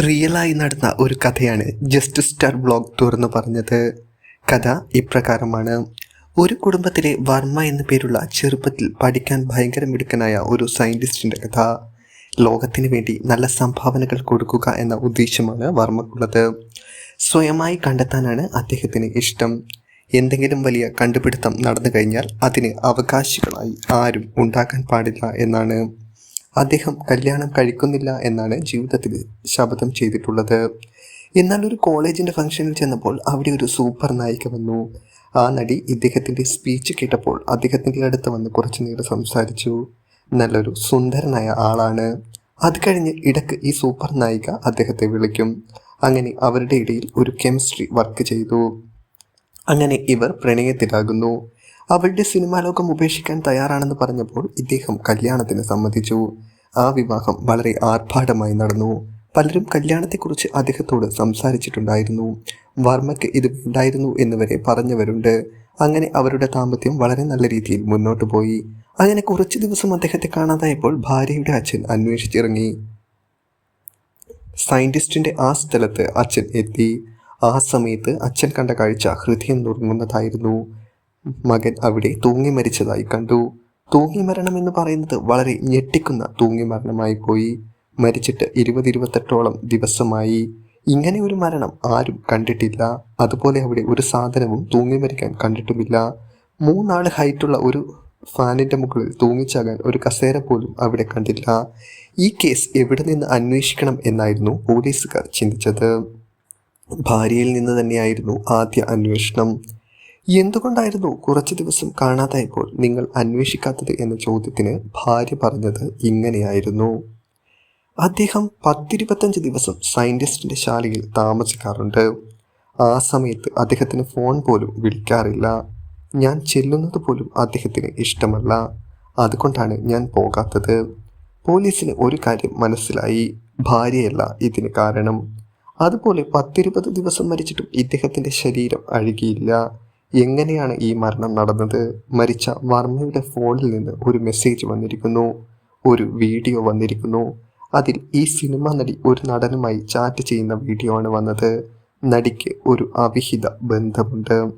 റിയലായി നടന്ന ഒരു കഥയാണ് ജസ്റ്റ് സ്റ്റാർ ബ്ലോഗ് തുറന്നു പറഞ്ഞത്. കഥ ഇപ്രകാരമാണ്. ഒരു കുടുംബത്തിലെ വർമ്മ എന്ന പേരുള്ള ചെറുപ്പത്തിൽ പഠിക്കാൻ ഭയങ്കര മിടുക്കനായ ഒരു സയന്റിസ്റ്റിന്റെ കഥ. ലോകത്തിന് വേണ്ടി നല്ല സംഭാവനകൾ കൊടുക്കുക എന്ന ഉദ്ദേശമാണ് വർമ്മക്കുള്ളത്. സ്വയമായി കണ്ടെത്താനാണ് അദ്ദേഹത്തിന് ഇഷ്ടം. എന്തെങ്കിലും വലിയ കണ്ടുപിടുത്തം നടന്നു കഴിഞ്ഞാൽ അതിന് അവകാശികളായി ആരും ഉണ്ടാക്കാൻ പാടില്ല എന്നാണ്. അദ്ദേഹം കല്യാണം കഴിക്കുന്നില്ല എന്നാണ് ജീവിതത്തിൽ ശപഥം ചെയ്തിട്ടുള്ളത്. എന്നാൽ ഒരു കോളേജിന്റെ ഫംഗ്ഷനിൽ ചെന്നപ്പോൾ അവിടെ ഒരു സൂപ്പർ നായിക വന്നു. ആ നടി ഇദ്ദേഹത്തിന്റെ സ്പീച്ച് കേട്ടപ്പോൾ അദ്ദേഹത്തിന്റെ അടുത്ത് വന്ന് കുറച്ച് നേരം സംസാരിച്ചു. നല്ലൊരു സുന്ദരനായ ആളാണ്. അത് കഴിഞ്ഞ് ഇടയ്ക്ക് ഈ സൂപ്പർ നായിക അദ്ദേഹത്തെ വിളിക്കും. അങ്ങനെ അവരുടെ ഇടയിൽ ഒരു കെമിസ്ട്രി വർക്ക് ചെയ്തു. അങ്ങനെ ഇവർ പ്രണയത്തിലാകുന്നു. അവളുടെ സിനിമാ ലോകം ഉപേക്ഷിക്കാൻ തയ്യാറാണെന്ന് പറഞ്ഞപ്പോൾ ഇദ്ദേഹം കല്യാണത്തിന് സമ്മതിച്ചു. ആ വിവാഹം വളരെ ആർഭാടമായി നടന്നു. പലരും കല്യാണത്തെക്കുറിച്ച് അദ്ദേഹത്തോട് സംസാരിച്ചിട്ടുണ്ടായിരുന്നു. വർമ്മയ്ക്ക് ഇത് ഉണ്ടായിരുന്നു എന്നിവരെ പറഞ്ഞവരുണ്ട്. അങ്ങനെ അവരുടെ ദാമ്പത്യം വളരെ നല്ല രീതിയിൽ മുന്നോട്ട് പോയി. അങ്ങനെ കുറച്ച് ദിവസം അദ്ദേഹത്തെ കാണാതായപ്പോൾ ഭാര്യയുടെ അച്ഛൻ അന്വേഷിച്ചിറങ്ങി. സയന്റിസ്റ്റിന്റെ ആ സ്ഥലത്ത് അച്ഛൻ എത്തി. ആ സമയത്ത് അച്ഛൻ കണ്ട കാഴ്ച ഹൃദയം നുറുങ്ങുന്നതായിരുന്നു. മകൻ അവിടെ തൂങ്ങി മരിച്ചതായി കണ്ടു. തൂങ്ങി മരണം എന്ന് പറയുന്നത് വളരെ ഞെട്ടിക്കുന്ന തൂങ്ങി മരണമായി പോയി. മരിച്ചിട്ട് ഇരുപത് ഇരുപത്തെട്ടോളം ദിവസമായി. ഇങ്ങനെ ഒരു മരണം ആരും കണ്ടിട്ടില്ല. അതുപോലെ അവിടെ ഒരു സാധനവും തൂങ്ങി മരിക്കാൻ കണ്ടിട്ടുമില്ല. മൂന്നാൾ ഹൈറ്റുള്ള ഒരു ഫാനിന്റെ മുകളിൽ തൂങ്ങിച്ചാകാൻ ഒരു കസേര പോലും അവിടെ കണ്ടില്ല. ഈ കേസ് എവിടെ നിന്ന് അന്വേഷിക്കണം എന്നായിരുന്നു പോലീസുകാർ ചിന്തിച്ചത്. ഭാര്യയിൽ നിന്ന് തന്നെയായിരുന്നു ആദ്യ അന്വേഷണം. എന്തുകൊണ്ടായിരുന്നു കുറച്ച് ദിവസം കാണാതായപ്പോൾ നിങ്ങൾ അന്വേഷിക്കാത്തത് എന്ന ചോദ്യത്തിന് ഭാര്യ പറഞ്ഞത് ഇങ്ങനെയായിരുന്നു. അദ്ദേഹം പത്തിരുപത്തഞ്ച് ദിവസം സയന്റിസ്റ്റിന്റെ ശാലയിൽ താമസിക്കാറുണ്ട്. ആ സമയത്ത് അദ്ദേഹത്തിന് ഫോൺ പോലും വിളിക്കാറില്ല. ഞാൻ ചെല്ലുന്നത് പോലും അദ്ദേഹത്തിന് ഇഷ്ടമല്ല. അതുകൊണ്ടാണ് ഞാൻ പോകാത്തത്. പോലീസിന് ഒരു കാര്യം മനസ്സിലായി. ഭാര്യയല്ല ഇതിന് കാരണം. അതുപോലെ പത്തിരുപത് ദിവസം മരിച്ചിട്ടും ഇദ്ദേഹത്തിന്റെ ശരീരം അഴുകിയില്ല. എങ്ങനെയാണ് ഈ മരണം നടന്നത്? മരിച്ച വർമ്മയുടെ ഫോണിൽ നിന്ന് ഒരു മെസ്സേജ് വന്നിരിക്കുന്നു. ഒരു വീഡിയോ വന്നിരിക്കുന്നു. അതിൽ ഈ സിനിമ നടി ഒരു നടനുമായി ചാറ്റ് ചെയ്യുന്ന വീഡിയോ ആണ് വന്നത്. നടിക്ക് ഒരു അവിഹിത ബന്ധമുണ്ട്.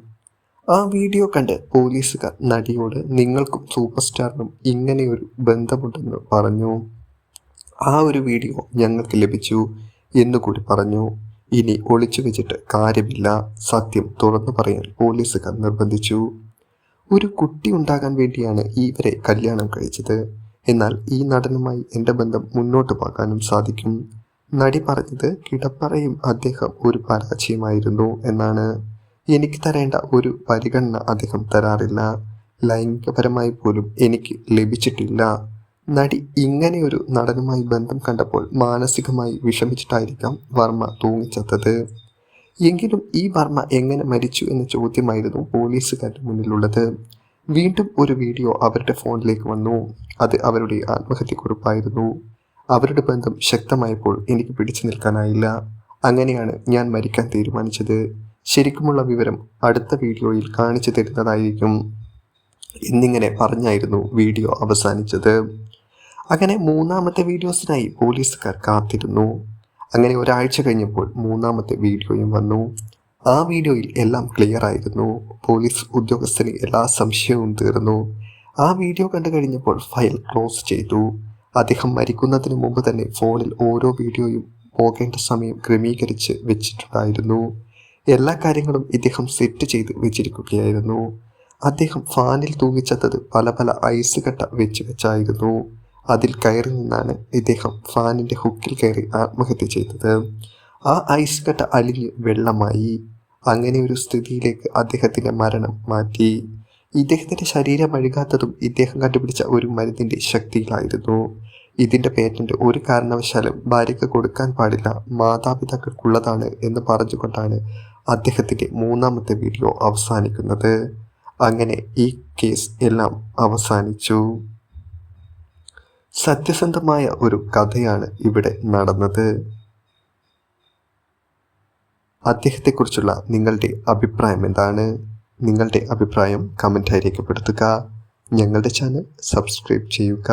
ആ വീഡിയോ കണ്ട് പോലീസുകാർ നടിയോട് നിങ്ങൾക്കും സൂപ്പർ സ്റ്റാറിനും ഇങ്ങനെയൊരു ബന്ധമുണ്ടെന്ന് പറഞ്ഞു. ആ ഒരു വീഡിയോ ഞങ്ങൾക്ക് ലഭിച്ചു എന്നുകൂടി പറഞ്ഞു. ഇനി ഒളിച്ചു വെച്ചിട്ട് കാര്യമില്ല സത്യം തുറന്നു പറയാൻ പോലീസുകാർ നിർബന്ധിച്ചു. ഒരു കുട്ടി ഉണ്ടാകാൻ വേണ്ടിയാണ് ഇവരെ കല്യാണം കഴിച്ചത്. എന്നാൽ ഈ നടനുമായി എന്റെ ബന്ധം മുന്നോട്ട് പോകാനും സാധിക്കും. നടി പറഞ്ഞത് കിടപ്പറയും അദ്ദേഹം ഒരു പരാജയമായിരുന്നു എന്നാണ്. എനിക്ക് തരേണ്ട ഒരു പരിഗണന അദ്ദേഹം തരാറില്ല. ലൈംഗികപരമായി പോലും എനിക്ക് ലഭിച്ചിട്ടില്ല. നടി ഇങ്ങനെയൊരു നടനുമായി ബന്ധം കണ്ടപ്പോൾ മാനസികമായി വിഷമിച്ചിട്ടായിരിക്കാം വർമ്മ തൂങ്ങിച്ചത്തത്. എങ്കിലും ഈ വർമ്മ എങ്ങനെ മരിച്ചു എന്ന ചോദ്യമായിരുന്നു പോലീസുകാരുടെ മുന്നിലുള്ളത്. വീണ്ടും ഒരു വീഡിയോ അവരുടെ ഫോണിലേക്ക് വന്നു. അത് അവരുടെ ആത്മഹത്യക്കുറിപ്പായിരുന്നു. അവരുടെ ബന്ധം ശക്തമായപ്പോൾ എനിക്ക് പിടിച്ചു നിൽക്കാനായില്ല. അങ്ങനെയാണ് ഞാൻ മരിക്കാൻ തീരുമാനിച്ചത്. ശരിക്കുമുള്ള വിവരം അടുത്ത വീഡിയോയിൽ കാണിച്ചു തരുന്നതായിരിക്കും. എന്നിങ്ങനെ പറഞ്ഞായിരുന്നു വീഡിയോ അവസാനിച്ചത്. അങ്ങനെ മൂന്നാമത്തെ വീഡിയോസിനായി പോലീസുകാർ കാത്തിരുന്നു. അങ്ങനെ ഒരാഴ്ച കഴിഞ്ഞപ്പോൾ മൂന്നാമത്തെ വീഡിയോയും വന്നു. ആ വീഡിയോയിൽ എല്ലാം ക്ലിയർ ആയിരുന്നു. പോലീസ് ഉദ്യോഗസ്ഥന് എല്ലാ സംശയവും തീർന്നു. ആ വീഡിയോ കണ്ടു കഴിഞ്ഞപ്പോൾ ഫയൽ ക്ലോസ് ചെയ്തു. അദ്ദേഹം മരിക്കുന്നതിന് മുമ്പ് തന്നെ ഫോണിൽ ഓരോ വീഡിയോയും പോകേണ്ട സമയം ക്രമീകരിച്ച് വെച്ചിട്ടുണ്ടായിരുന്നു. എല്ലാ കാര്യങ്ങളും ഇദ്ദേഹം സെറ്റ് ചെയ്ത് വെച്ചിരിക്കുകയായിരുന്നു. അദ്ദേഹം ഫാനിൽ തൂങ്ങിച്ചത്തത് പല പല ഐസ് കട്ട വെച്ച് വെച്ചായിരുന്നു. അതിൽ കയറി നിന്നാണ് ഇദ്ദേഹം ഫാനിന്റെ ഹുക്കിൽ കയറി ആത്മഹത്യ ചെയ്തത്. ആ ഐസ് കട്ട അലിഞ്ഞ് വെള്ളമായി. അങ്ങനെ ഒരു സ്ഥിതിയിലേക്ക് അദ്ദേഹത്തിന്റെ മരണം മാറ്റി. ഇദ്ദേഹത്തിന്റെ ശരീരം അഴുകാത്തതും ഇദ്ദേഹം കണ്ടുപിടിച്ച ഒരു മരുന്നിന്റെ ശക്തിയിലായിരുന്നു. ഇതിന്റെ പേറ്റന്റ് ഒരു കാരണവശാലും ഭാര്യയ്ക്ക് കൊടുക്കാൻ പാടില്ല മാതാപിതാക്കൾക്കുള്ളതാണ് എന്ന് പറഞ്ഞുകൊണ്ടാണ് അദ്ദേഹത്തിന്റെ മൂന്നാമത്തെ വീഡിയോ അവസാനിക്കുന്നത്. അങ്ങനെ ഈ കേസ് എല്ലാം അവസാനിച്ചു. സത്യസന്ധമായ ഒരു കഥയാണ് ഇവിടെ നടന്നത്. അദ്ദേഹത്തെക്കുറിച്ചുള്ള നിങ്ങളുടെ അഭിപ്രായം എന്താണ്? നിങ്ങളുടെ അഭിപ്രായം കമന്റായി രേഖപ്പെടുത്തുക. ഞങ്ങളുടെ ചാനൽ സബ്സ്ക്രൈബ് ചെയ്യുക.